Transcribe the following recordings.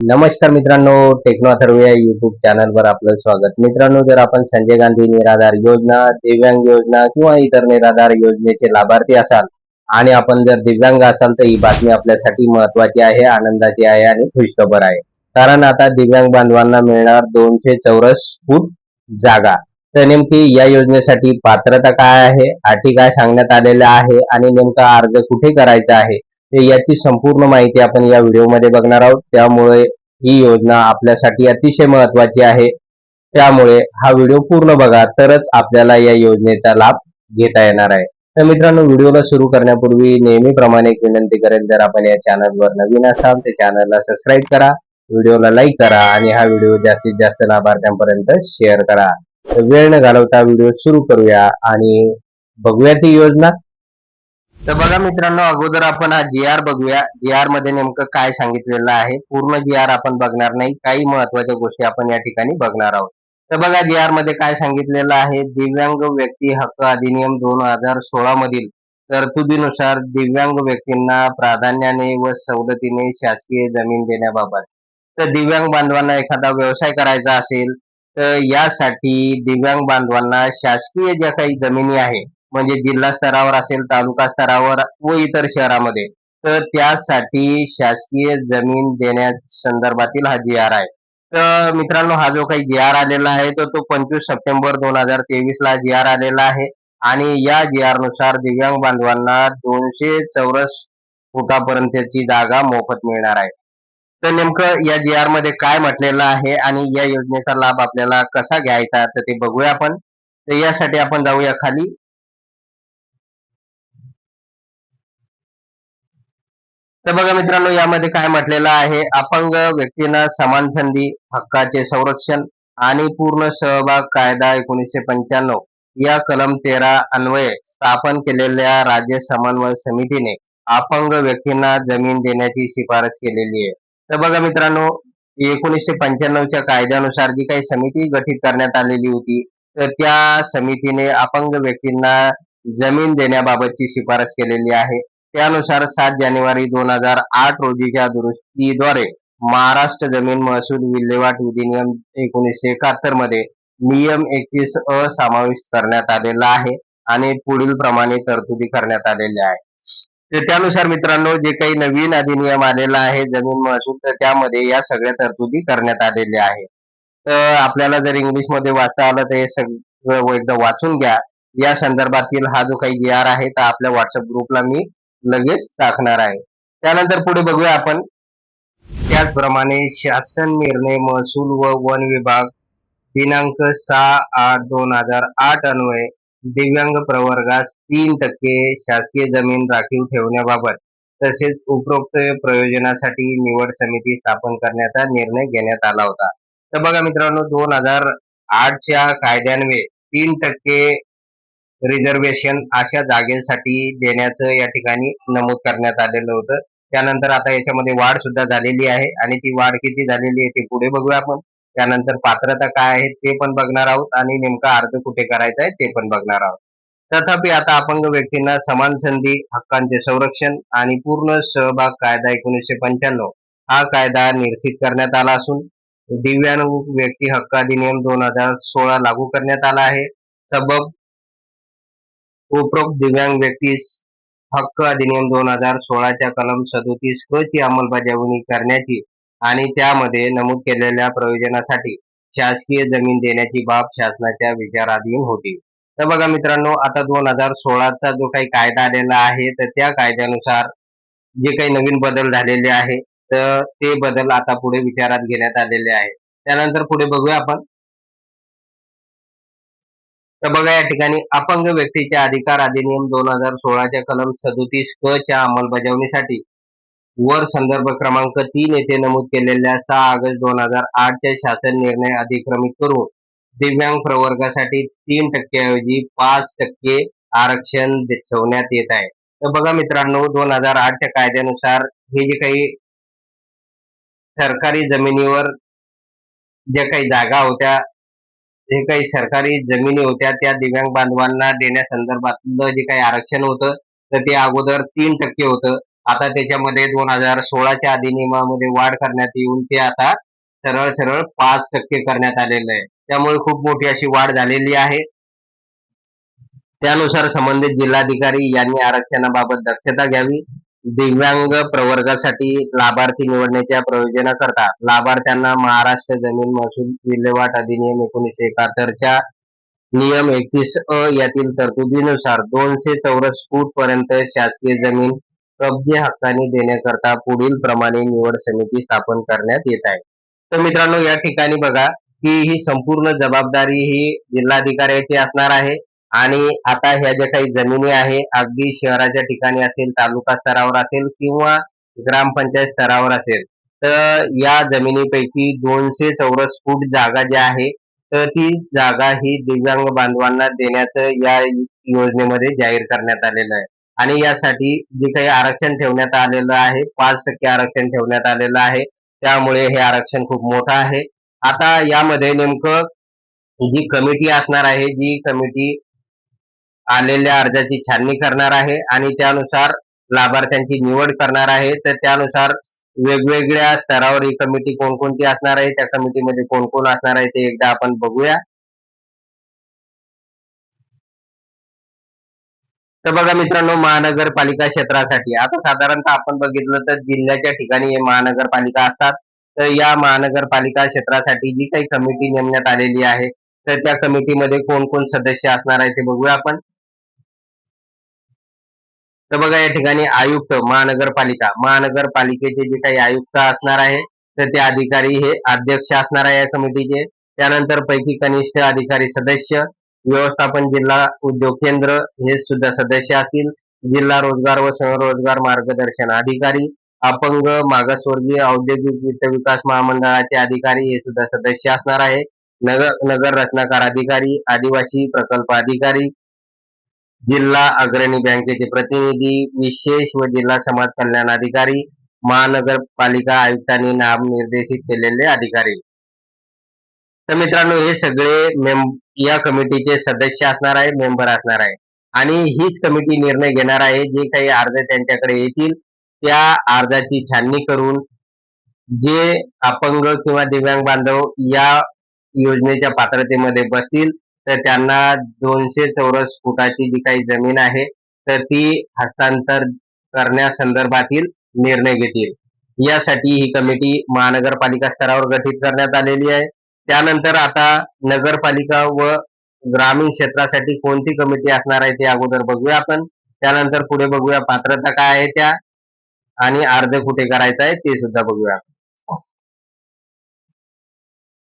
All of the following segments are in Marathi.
नमस्कार मित्रांनो टेक्नो अथर्व या युट्यूब चॅनलवर आपलं स्वागत. मित्रांनो जर आपण संजय गांधी निराधार योजना दिव्यांग योजना किंवा इतर निराधार योजनेचे लाभार्थी असाल आणि आपण जर दिव्यांग असाल तर ही बातमी आपल्यासाठी महत्वाची आहे आनंदाची आहे आणि खुशखबर आहे. कारण आता दिव्यांग बांधवांना मिळणार दोनशे चौरस फूट जागा. तर नेमकी या योजनेसाठी पात्रता काय आहे? अटी काय सांगण्यात आलेल्या आहे? आणि नेमका अर्ज कुठे करायचा आहे? याची संपूर्ण माहिती आपण या व्हिडिओमध्ये बघणार आहोत. त्यामुळे ही योजना आपल्यासाठी अतिशय महत्वाची आहे. त्यामुळे हा व्हिडिओ पूर्ण बघा तरच आपल्याला या योजनेचा लाभ घेता येणार आहे. तर मित्रांनो व्हिडिओला सुरू करण्यापूर्वी नेहमीप्रमाणे एक विनंती करेल जर आपण या चॅनलवर नवीन असाल तर चॅनलला सबस्क्राईब करा व्हिडिओला लाईक करा आणि हा व्हिडिओ जास्तीत जास्त लाभार्थ्यांपर्यंत शेअर करा. तर वेळ न घालवता व्हिडिओ सुरू करूया आणि बघूया ती योजना. तर बघा मित्रांनो अगोदर आपण हा जी आर बघूया. जी आरमध्ये नेमकं काय सांगितलेलं आहे? पूर्ण जी आर आपण बघणार नाही. काही महत्त्वाच्या गोष्टी आपण या ठिकाणी बघणार आहोत. तर बघा जी आरमध्ये काय सांगितलेलं आहे? दिव्यांग व्यक्ती हक्क अधिनियम दोन हजार सोळा मधील तरतुदीनुसार दिव्यांग व्यक्तींना प्राधान्याने व सवलतीने शासकीय जमीन देण्याबाबत. तर दिव्यांग बांधवांना एखादा व्यवसाय करायचा असेल तर यासाठी दिव्यांग बांधवांना शासकीय ज्या काही जमिनी आहे म्हणजे जिल्हा स्तरावर असेल तालुका स्तरावर व इतर शहरामध्ये तर त्यासाठी शासकीय जमीन देण्या संदर्भातील हा जी आर आहे. तर मित्रांनो हा जो काही जी आर आलेला आहे तर तो पंचवीस सप्टेंबर दोन हजार तेवीस ला जी आर आलेला आहे. आणि या जी आरनुसार दिव्यांग बांधवांना दोनशे चौरस फुटापर्यंतची जागा मोफत मिळणार आहे. तर नेमकं या जी आरमध्ये काय म्हटलेलं आहे आणि या योजनेचा लाभ आपल्याला कसा घ्यायचा तर ते बघूया आपण. तर यासाठी आपण जाऊया खाली. तर बघा मित्रांनो यामध्ये काय म्हटलेलं आहे? अपंग व्यक्तींना समान संधी हक्काचे संरक्षण आणि पूर्ण सहभाग कायदा एकोणीसशे पंच्याण्णव या कलम तेरा अन्वये स्थापन केलेल्या राज्य समन्वय समितीने अपंग व्यक्तींना जमीन देण्याची शिफारस केलेली आहे. तर बघा मित्रांनो एकोणीसशे पंच्याण्णवच्या कायद्यानुसार जी काही समिती गठीत करण्यात आलेली होती तर त्या समितीने अपंग व्यक्तींना जमीन देण्याबाबतची शिफारस केलेली आहे. त्यानुसार सात जानेवारी दोन हजार आठ रोजीच्या दुरुस्तीद्वारे महाराष्ट्र जमीन महसूल विल्हेवाट विधिनियम एकोणीसशे एकाहत्तरमध्ये नियम एकतीस अ समाविष्ट करण्यात आलेला आहे आणि पुढील प्रमाणे तरतुदी करण्यात आलेल्या आहे तर त्यानुसार मित्रांनो जे काही नवीन अधिनियम आलेला आहे जमीन महसूल तर त्यामध्ये या सगळ्या तरतुदी करण्यात आलेल्या आहे तर आपल्याला जर इंग्लिशमध्ये वाचता आलं तर हे सगळं एकदा वाचून घ्या. या संदर्भातील हा जो काही जी आर आहे तर आपल्या व्हॉट्सअप ग्रुपला मी लगेच टाकणार आहे. त्यानंतर पुढे बघूया आपण. त्याचप्रमाणे शासन निर्णय महसूल व वन विभाग दिनांक सहा आठ दोन हजार आठ अन्वये दिव्यांग प्रवर्गास तीन टक्के शासकीय जमीन राखीव ठेवण्याबाबत तसेच उपरोक्त प्रयोजनासाठी निवड समिती स्थापन करण्याचा निर्णय घेण्यात आला होता. तर बघा मित्रांनो दोन हजार आठच्या कायद्यान्वये तीन टक्के रिझर्वेशन अशा जागेसाठी देण्याचं या ठिकाणी नमूद करण्यात आलेलं होतं. त्यानंतर आता याच्यामध्ये वाढ सुद्धा झालेली आहे आणि ती वाढ किती झालेली आहे ते पुढे बघूया आपण. त्यानंतर पात्रता काय आहे ते पण बघणार आहोत आणि नेमका अर्ज कुठे करायचा आहे ते पण बघणार आहोत. तथापि आता अपंग व्यक्तींना समान संधी हक्कांचे संरक्षण आणि पूर्ण सहभाग कायदा एकोणीसशे पंच्याण्णव हा कायदा निरसित करण्यात आला असून दिव्यांग व्यक्ती हक्क अधिनियम दोन हजार सोळा लागू करण्यात आला आहे. सबब उपरोक्त दिव्यांग व्यक्तीस हक्क अधिनियम दोन हजार सोळाच्या कलम सदोतीस क ची अंमलबजावणी करण्याची आणि त्यामध्ये नमूद केलेल्या प्रयोजनासाठी शासकीय जमीन देण्याची बाब शासनाच्या विचाराधीन होती. तर बघा मित्रांनो आता दोन हजार सोळाचा जो काही कायदा आलेला आहे तर त्या कायद्यानुसार जे काही नवीन बदल झालेले आहे तर ते बदल आता पुढे विचारात घेण्यात आलेले आहे त्यानंतर पुढे बघूया आपण. तर बघा या ठिकाणी अपंग व्यक्तीच्या अधिकार अधिनियम दोन हजार सोळाच्या कलम सदोतीस क च्या अंमलबजावणीसाठी वर संदर्भ क्रमांक तीन येथे नमूद केलेल्या सहा ऑगस्ट दोन हजार आठच्या शासन निर्णय अधिक्रमित करून दिव्यांग प्रवर्गासाठी तीन टक्क्याऐवजी पाच टक्के आरक्षण ठेवण्यात येत आहे. तर बघा मित्रांनो दोन हजार आठच्या कायद्यानुसार हे जे काही सरकारी जमिनीवर ज्या काही जागा होत्या जे काही सरकारी जमिनी होत्या त्या दिव्यांग बांधवांना देण्यासंदर्भातलं जे काही आरक्षण होतं तर ते अगोदर तीन टक्के होतं. आता त्याच्यामध्ये दोन हजार सोळाच्या अधिनियमामध्ये वाढ करण्यात येऊन ते आता सरळ सरळ पाच टक्के करण्यात आलेलं आहे. त्यामुळे खूप मोठी अशी वाढ झालेली आहे. त्यानुसार संबंधित जिल्हाधिकारी यांनी आरक्षणाबाबत दक्षता घ्यावी. दिव्यांग प्रवर्गासाठी लाभार्थी निवडण्याच्या प्रयोजनाकरता लाभार्थ्यांना महाराष्ट्र जमीन महसूल विल्हेवाट अधिनियम एकोणीसशे एकाहत्तरच्या नियम एकतीस अ यातील तरतुदीनुसार दोनशे चौरस फूट पर्यंत शासकीय जमीन कब्जे हक्काने देण्याकरता पुढील प्रमाणे निवड समिती स्थापन करण्यात येत आहे. तर मित्रांनो या ठिकाणी बघा की ही संपूर्ण जबाबदारी ही जिल्हाधिकाऱ्याची असणार आहे. आणि आता ह्या ज्या काही जमिनी आहे अगदी शहराच्या ठिकाणी असेल तालुका स्तरावर असेल किंवा ग्रामपंचायत स्तरावर असेल तर या जमिनीपैकी दोनशे चौरस फूट जागा जी आहे तर ती जागा ही दिव्यांग बांधवांना देण्याचं या योजनेमध्ये जाहीर करण्यात आलेलं आहे. आणि यासाठी जे काही आरक्षण ठेवण्यात आलेलं आहे पाच टक्के आरक्षण ठेवण्यात आलेलं आहे त्यामुळे हे आरक्षण खूप मोठं आहे. आता यामध्ये नेमकं जी कमिटी असणार आहे जी कमिटी आलेल्या अर्जाची छाननी करणार आहे आणि त्यानुसार लाभार्थ्यांची निवड करणार आहे. तर त्यानुसार वेगवेगळ्या स्तरावर ही कमिटी कोणकोणती असणार आहे त्या कमिटीमध्ये कोण कोण असणार आहे ते एकदा आपण बघूया. तर बघा मित्रांनो महानगरपालिका क्षेत्रासाठी आता साधारणतः आपण बघितलं तर जिल्ह्याच्या ठिकाणी हे महानगरपालिका असतात. तर या महानगरपालिका क्षेत्रासाठी जी काही कमिटी नेमण्यात आलेली आहे तर त्या कमिटीमध्ये कोण कोण सदस्य असणार आहे ते बघूया आपण. तर बघा या ठिकाणी आयुक्त महानगरपालिका. महानगरपालिकेचे जे काही आयुक्त असणार आहे तर ते अधिकारी हे अध्यक्ष असणार आहे या समितीचे. त्यानंतर पैकी कनिष्ठ अधिकारी सदस्य व्यवस्थापन जिल्हा उद्योग केंद्र हे सुद्धा सदस्य असतील. जिल्हा रोजगार व स्वरोजगार मार्गदर्शन अधिकारी अपंग मागासवर्गीय औद्योगिक वित्त विकास महामंडळाचे अधिकारी हे सुद्धा सदस्य असणार आहे. नगर नगर रचनाकार अधिकारी आदिवासी प्रकल्प अधिकारी जिल्हा अग्रणी बँकेचे प्रतिनिधी विशेष व जिल्हा समाज कल्याण अधिकारी महानगरपालिका आयुक्तांनी नाम निर्देशित केलेले अधिकारी. तर मित्रांनो हे सगळे या कमिटीचे सदस्य असणार आहे मेंबर असणार आहे. आणि हीच कमिटी निर्णय घेणार आहे जे काही अर्ज त्यांच्याकडे येतील त्या अर्जाची छाननी करून जे अपंग किंवा दिव्यांग बांधव या योजनेच्या पात्रतेमध्ये बसतील तर त्यांना दोनशे चौरस फुटाची जी काही जमीन आहे तर ती हस्तांतर करण्यासंदर्भातील निर्णय घेतील. यासाठी ही कमिटी महानगरपालिका स्तरावर गठीत करण्यात आलेली आहे. त्यानंतर आता नगरपालिका व ग्रामीण क्षेत्रासाठी कोणती कमिटी असणार आहे ते अगोदर बघूया आपण. त्यानंतर पुढे बघूया पात्रता काय आहे त्या आणि अर्ज कुठे करायचा आहे ते सुद्धा बघूया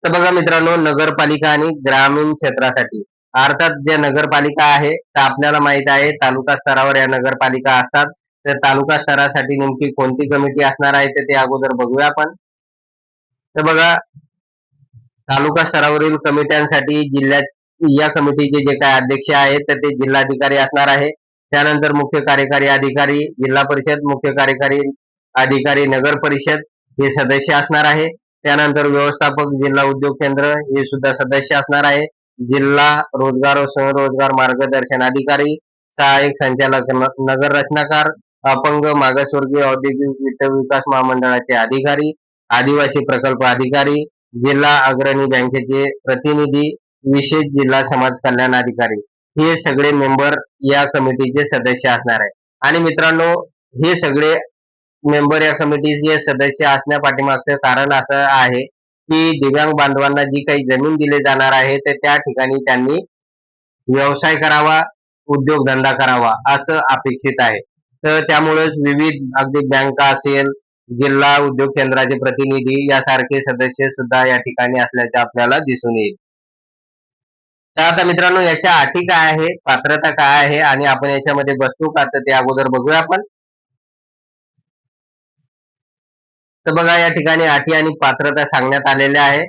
तर बघा मित्रांनो नगरपालिका आणि ग्रामीण क्षेत्रासाठी. अर्थात जे नगरपालिका आहे तर आपल्याला माहीत आहे तालुका स्तरावर या नगरपालिका असतात. तर तालुका स्तरासाठी नेमकी कोणती कमिटी असणार आहे ते अगोदर बघूया आपण. तर बघा तालुका स्तरावरील कमिट्यांसाठी जिल्ह्यात या कमिटीचे जे काय अध्यक्ष आहेत तर ते जिल्हाधिकारी असणार आहे. त्यानंतर मुख्य कार्यकारी अधिकारी जिल्हा परिषद मुख्य कार्यकारी अधिकारी नगर परिषद हे सदस्य असणार आहे. त्यानंतर व्यवस्थापक जिल्हा उद्योग केंद्र हे सुद्धा सदस्य असणार आहे. जिल्हा रोजगार व स्वरोजगार मार्गदर्शन अधिकारी सहाय्यक संचालक नगर रचनाकार अपंग मागासवर्गीय औद्योगिक वित्त विकास महामंडळाचे अधिकारी आदिवासी प्रकल्प अधिकारी जिल्हा अग्रणी बँकेचे प्रतिनिधी विशेष जिल्हा समाज कल्याण अधिकारी. हे सगळे मेंबर या कमिटीचे सदस्य असणार आहे. आणि मित्रांनो हे सगळे मेंबर या कमिटीचे सदस्य असण्या पाठीमागचं कारण असं आहे की दिव्यांग बांधवांना जी काही जमीन दिली जाणार आहे तर त्या ठिकाणी त्यांनी व्यवसाय करावा उद्योगधंदा करावा असं अपेक्षित आहे. तर त्यामुळेच विविध अगदी बँका असेल जिल्हा उद्योग केंद्राचे प्रतिनिधी यासारखे सदस्य सुद्धा या ठिकाणी असल्याचे आपल्याला दिसून येईल. तर आता मित्रांनो याच्या अटी काय आहे पात्रता काय आहे आणि आपण याच्यामध्ये बसतो का तर ते अगोदर बघूया आपण. तर बघा या ठिकाणी अटी आणि पात्रता सांगण्यात आलेल्या आहे.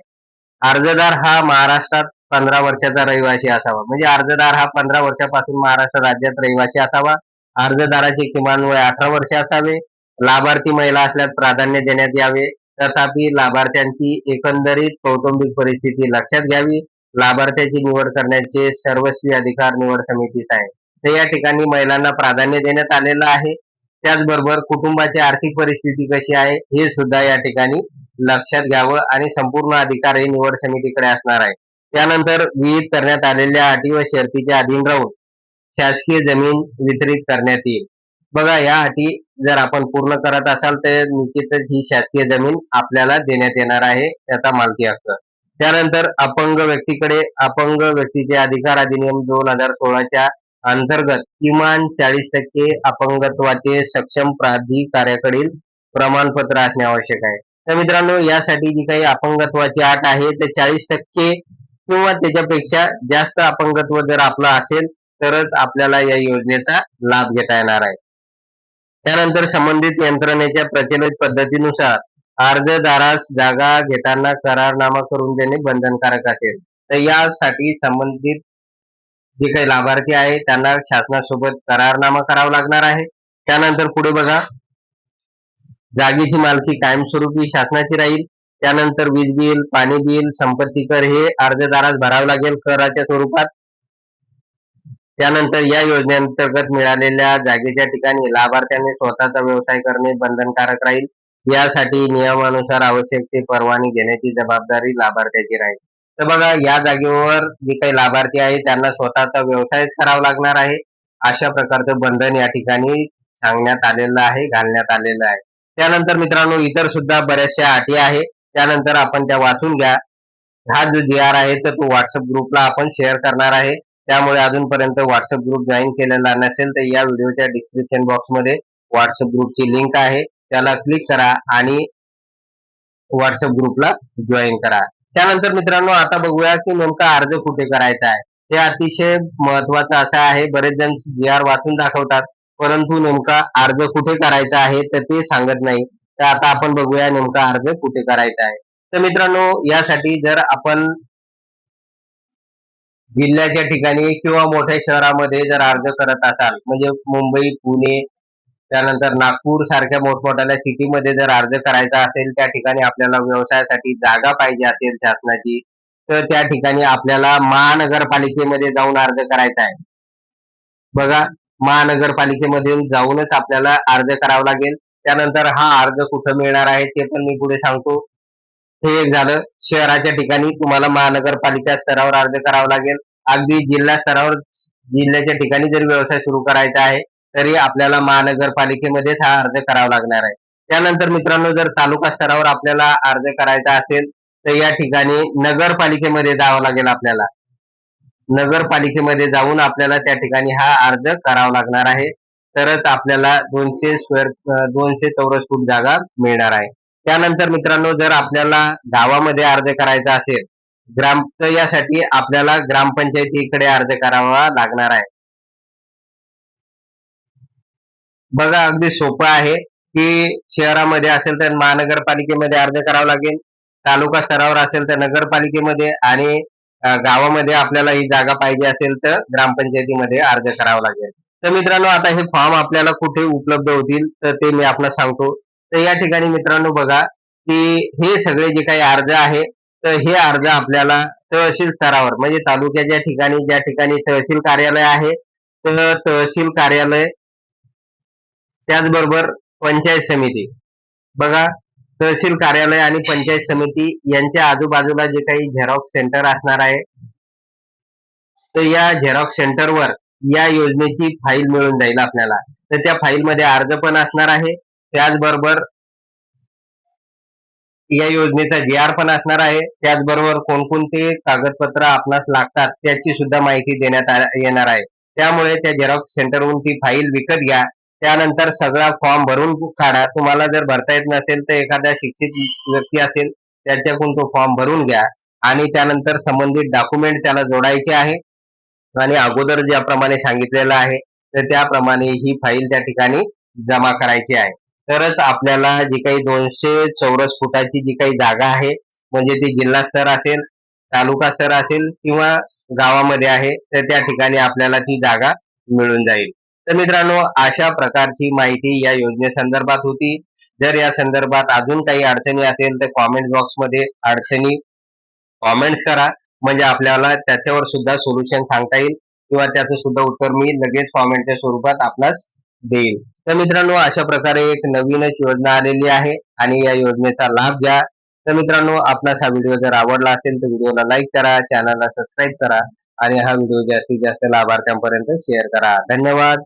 अर्जदार हा महाराष्ट्रात पंधरा वर्षाचा रहिवासी असावा. म्हणजे अर्जदार हा पंधरा वर्षापासून महाराष्ट्र राज्यात रहिवासी असावा. अर्जदाराचे किमान वय अठरा वर्ष असावे. लाभार्थी महिला असल्यास प्राधान्य देण्यात यावे. तथापि लाभार्थ्यांची एकंदरीत कौटुंबिक परिस्थिती लक्षात घ्यावी. लाभार्थ्याची निवड करण्याचे सर्वस्वी अधिकार निवड समितीच आहे. तर या ठिकाणी महिलांना प्राधान्य देण्यात आलेलं आहे. त्याचबरोबर कुटुंबाची आर्थिक परिस्थिती कशी आहे हे सुद्धा या ठिकाणी लक्षात घ्यावं आणि संपूर्ण अधिकार हे निवड समितीकडे असणार आहे. त्यानंतर विहित करण्यात आलेल्या अटी व शर्तीच्या अधीन राहून शासकीय जमीन वितरित करण्यात येईल. बघा या अटी जर आपण पूर्ण करत असाल तर निश्चितच ही शासकीय जमीन आपल्याला देण्यात येणार आहे त्याचा मालकी हक्क. त्यानंतर अपंग व्यक्तीकडे अपंग व्यक्तीचे अधिकार अधिनियम दोन हजार सोळाच्या अंतर्गत किमान चाळीस टक्के अपंगत्वाचे सक्षम प्राधिकाऱ्याकडील प्रमाणपत्र असणे आवश्यक आहे. तर मित्रांनो यासाठी जी काही अपंगत्वाची अट आहे ते चाळीस टक्के किंवा त्याच्यापेक्षा जास्त अपंगत्व जर आपलं असेल तरच आपल्याला या योजनेचा लाभ घेता येणार आहे. त्यानंतर संबंधित यंत्रणेच्या प्रचलित पद्धतीनुसार अर्जदारास जागा घेताना करारनामा करून देणे बंधनकारक असेल. तर यासाठी संबंधित जे काही लाभार्थी आहे त्यांना शासनासोबत करारनामा करावा लागणार आहे. त्यानंतर पुढे बघा. जागेची मालकी कायमस्वरूपी शासनाची राहील. त्यानंतर वीज बिल पाणी बिल संपत्ती कर हे अर्जदारास भरावे लागेल कराच्या स्वरूपात. त्यानंतर या योजनेअंतर्गत मिळालेल्या जागेच्या ठिकाणी लाभार्थ्यांनी स्वतःचा व्यवसाय करणे बंधनकारक राहील. यासाठी नियमानुसार आवश्यक ते परवानगी घेण्याची जबाबदारी लाभार्थ्याची राहील. तर बघा या जागेवर जे काही लाभार्थी आहे त्यांना स्वतःचा व्यवसायच करावा लागणार आहे. अशा प्रकारचं बंधन या ठिकाणी सांगण्यात आलेलं आहे घालण्यात आलेलं आहे. त्यानंतर मित्रांनो इतर सुद्धा बऱ्याचशा अटी आहे त्यानंतर आपण त्या वाचून घ्या. हा जो जी आर आहे तर तो व्हॉट्सअप ग्रुपला आपण शेअर करणार आहे. त्यामुळे अजूनपर्यंत व्हॉट्सअप ग्रुप जॉईन केलेला नसेल तर या व्हिडिओच्या डिस्क्रिप्शन बॉक्समध्ये व्हॉट्सअप ग्रुपची लिंक आहे. त्याला क्लिक करा आणि व्हॉट्सअप ग्रुपला जॉईन करा. त्यानंतर मित्रांनो आता बघूया की नेमका अर्ज कुठे करायचा आहे. हे अतिशय महत्वाचं असं आहे. बरेच जण जी आर वाचून दाखवतात. परंतु नेमका अर्ज कुठे करायचा आहे तर ते सांगत नाही. तर आता आपण बघूया नेमका अर्ज कुठे करायचा आहे. तर मित्रांनो यासाठी जर आपण जिल्ह्याच्या ठिकाणी किंवा मोठ्या शहरामध्ये जर अर्ज करत असाल म्हणजे मुंबई पुणे त्यानंतर नागपूर सारख्या मोठमोठ्या सिटीमध्ये जर अर्ज करायचा असेल त्या ठिकाणी आपल्याला व्यवसायासाठी जागा पाहिजे असेल शासनाची तर त्या ठिकाणी आपल्याला महानगरपालिकेमध्ये जाऊन अर्ज करायचा आहे. बघा महानगरपालिकेमध्ये जाऊनच आपल्याला अर्ज करावा लागेल. त्यानंतर हा अर्ज कुठं मिळणार आहे ते पण मी पुढे सांगतो. हे एक झालं शहराच्या ठिकाणी तुम्हाला महानगरपालिका स्तरावर अर्ज करावा लागेल. अगदी जिल्हा स्तरावर जिल्ह्याच्या ठिकाणी जर व्यवसाय सुरू करायचा आहे तरी आपल्याला महानगरपालिकेमध्येच हा अर्ज करावा लागणार आहे. त्यानंतर मित्रांनो जर तालुका स्तरावर आपल्याला अर्ज करायचा असेल तर या ठिकाणी नगरपालिकेमध्ये जावं लागेल आपल्याला. नगरपालिकेमध्ये जाऊन आपल्याला त्या ठिकाणी हा अर्ज करावा लागणार आहे. तरच आपल्याला दोनशे स्क्वेअर दोनशे चौरस फूट जागा मिळणार आहे. त्यानंतर मित्रांनो जर आपल्याला गावामध्ये अर्ज करायचा असेल ग्राम यासाठी आपल्याला ग्रामपंचायतीकडे अर्ज करावा लागणार आहे. बघा अगदी सोपं आहे की शहरामध्ये असेल तर महानगरपालिकेमध्ये अर्ज करावा लागेल तालुका स्तरावर असेल तर नगरपालिकेमध्ये आणि गावामध्ये आपल्याला ही जागा पाहिजे असेल तर ग्रामपंचायतीमध्ये अर्ज करावा लागेल. तर मित्रांनो आता हे फॉर्म आपल्याला कुठे उपलब्ध होतील तर ते मी आपल्याला सांगतो. तर या ठिकाणी मित्रांनो बघा की हे सगळे जे काही अर्ज आहे तर हे अर्ज आपल्याला तहसील स्तरावर म्हणजे तालुक्याच्या ठिकाणी ज्या ठिकाणी तहसील कार्यालय आहे तर तहसील कार्यालय त्याचबरोबर पंचायत समिती. बघा तहसील कार्यालय आणि पंचायत समिती यांच्या आजूबाजूला जे काही झेरॉक्स सेंटर असणार आहे तर या झेरॉक्स सेंटरवर या योजनेची फाईल मिळून जाईल आपल्याला. तर त्या फाईलमध्ये अर्ज पण असणार आहे. त्याचबरोबर या योजनेचा जी आर पण असणार आहे. त्याचबरोबर कोणकोणते कागदपत्र आपणास लागतात त्याची सुद्धा माहिती देण्यात येणार आहे. त्यामुळे त्या झेरॉक्स सेंटरवरून ती फाईल विकत घ्या. त्यानंतर सगळा फॉर्म भरून काढा. तुम्हाला जर भरता येत नसेल तर एखाद्या शिक्षित व्यक्ती असेल त्याच्याकडून तो फॉर्म भरून घ्या. आणि त्यानंतर संबंधित डॉक्युमेंट त्याला जोडायचे आहे. आणि अगोदर ज्याप्रमाणे सांगितलेलं आहे तर त्याप्रमाणे ही फाईल त्या ठिकाणी जमा करायची आहे. तरच आपल्याला जी काही दोनशे चौरस फुटाची जी काही जागा आहे म्हणजे ती जिल्हा स्तर असेल तालुका स्तर असेल किंवा गावामध्ये आहे तर त्या ठिकाणी आपल्याला ती जागा मिळून जाईल. तर मित्रांनो अशा प्रकारची माहिती या योजनेसंदर्भात होती. जर या संदर्भात अजून काही अडचणी असेल तर कॉमेंट बॉक्समध्ये अडचणी कॉमेंट्स करा. म्हणजे आपल्याला त्याच्यावर सुद्धा सोल्युशन सांगता येईल किंवा त्याचं सुद्धा उत्तर मी लगेच कॉमेंटच्या स्वरूपात आपणास देईल. तर मित्रांनो अशा प्रकारे एक नवीनच योजना आलेली आहे आणि या योजनेचा लाभ घ्या. तर मित्रांनो आपणास हा व्हिडिओ जर आवडला असेल तर व्हिडिओला लाईक करा चॅनलला सबस्क्राईब करा आणि हा व्हिडिओ जास्तीत जास्त लाभार्थ्यांपर्यंत शेअर करा. धन्यवाद.